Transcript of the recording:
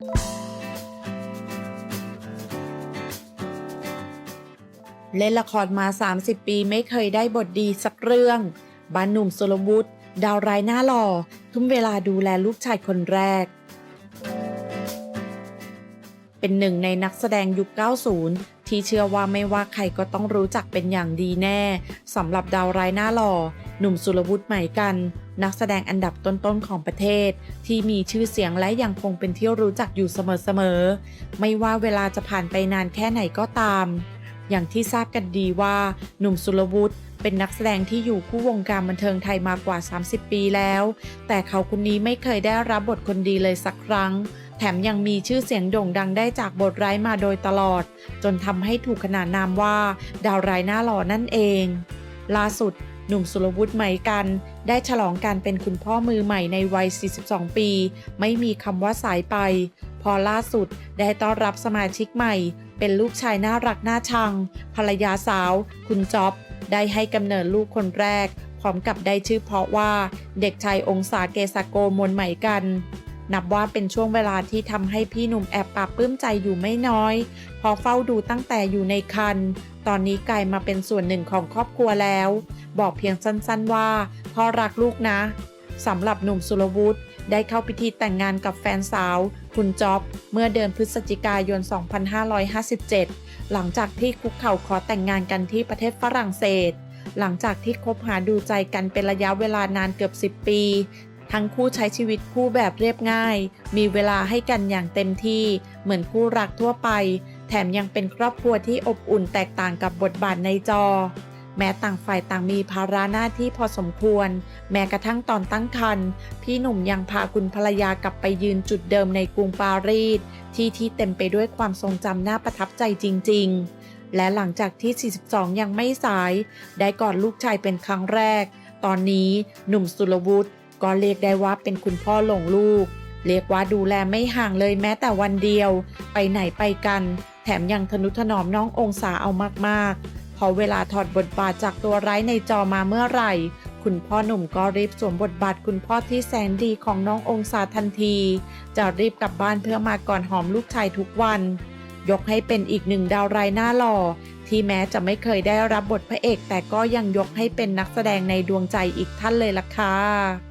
เล่นละครมา 30 ปีไม่เคยได้บทดีสักเรื่องบ้านหนุ่มสุรวุฒิดาวร้ายหน้าหล่อ ทุ่มเวลาดูแลลูกชายคนแรก เป็นหนึ่งในนักแสดงยุค 90 ที่เชื่อว่าไม่ว่าใครก็ต้องรู้จักเป็นอย่างดีแน่สำหรับดาวร้ายหน้าหล่อ หนุ่มสุรวุฒิใหม่กัน นักแสดงอันดับต้นๆของประเทศ ที่มีชื่อเสียงและยังคงเป็นที่รู้จักอยู่เสมอๆไม่ว่าเวลาจะผ่านไปนานแค่ไหนก็ตาม อย่างที่ทราบกันดีว่า หนุ่มสุรวุฒิเป็นนักแสดงที่อยู่คู่วงการบันเทิงไทยมากว่า 30 ปีแล้ว แต่เขาคนนี้ไม่เคยได้รับบทคนดีเลยสักครั้ง แถมยังมีชื่อเสียงโด่งดังได้จากบทร้ายมาโดยตลอด จนทำให้ถูกขนานนามว่า ดาวร้ายหน้าหล่อนั่นเอง ล่าสุดหนุ่มสุรวุฒิไหมกัน ได้ฉลองการเป็นคุณพ่อมือใหม่ในวัย 42 ปี ไม่มีคำว่าสายไป พอล่าสุดได้ต้อนรับสมาชิกใหม่ เป็นลูกชายน่ารักน่าชัง ภรรยาสาว คุณจ๊อบ ได้ให้กำเนิดลูกคนแรก พร้อมกับได้ชื่อเพราะว่า เด็กชายองศาเกษโกมนใหม่กัน นับว่าเป็นช่วงเวลาที่ทำให้พี่หนุ่มแอบปราบปลื้มใจอยู่ไม่น้อย พอเฝ้าดูตั้งแต่อยู่ในคัน ตอนนี้กลายมาเป็นส่วนหนึ่งของครอบครัวแล้ว บอกเพียงสั้นๆว่าพ่อรักลูกนะสำหรับหนุ่มสุรวุฒิได้เข้าพิธีแต่งงานกับแฟนสาว คุณจ๊อบ เมื่อเดือนพฤศจิกายน 2557 หลังจากที่คุกเข่าขอแต่งงานกันที่ประเทศฝรั่งเศสหลังจากที่คบหาดูใจกันเป็นระยะเวลานานเกือบ 10 ปี ทั้งคู่ใช้ชีวิตคู่แบบเรียบง่าย มีเวลาให้กันอย่างเต็มที่ เหมือนคู่รักทั่วไป แถมยังเป็นครอบครัวที่อบอุ่นแตกต่างกับบทบาทในจอ แม้ต่างฝ่ายต่างมีภาระหน้าที่พอสมควร แม้กระทั่งตอนตั้งครรภ์พี่หนุ่มยังพาคุณภรรยากลับไปยืนจุดเดิมในกรุงปารีส ที่ที่เต็มไปด้วยความทรงจำน่าประทับใจจริง ๆ และหลังจากที่ 42 ยังไม่สาย ได้กอดลูกชายเป็นครั้งแรก ตอนนี้หนุ่มสุรวุฒิ ก็เรียกได้ว่าเป็นคุณพ่อหลงลูก เรียกว่าดูแลไม่ห่างเลยแม้แต่วันเดียว ไปไหนไปกัน แถมยังทนุถนอมน้ององศาเอามากๆ พอเวลาถอดบทบาทจากตัวร้ายในจอมาเมื่อไหร่ คุณพ่อหนุ่มก็รีบสวมบทบาทคุณพ่อที่แสนดีของน้ององศาทันที จะรีบกลับบ้านเพื่อมาก่อนหอมลูกชายทุกวัน ยกให้เป็นอีกหนึ่งดาวร้ายหน้าหล่อที่แม้จะไม่เคยได้รับบทพระเอก แต่ก็ยังยกให้เป็นนักแสดงในดวงใจอีกท่านเลยล่ะค่ะ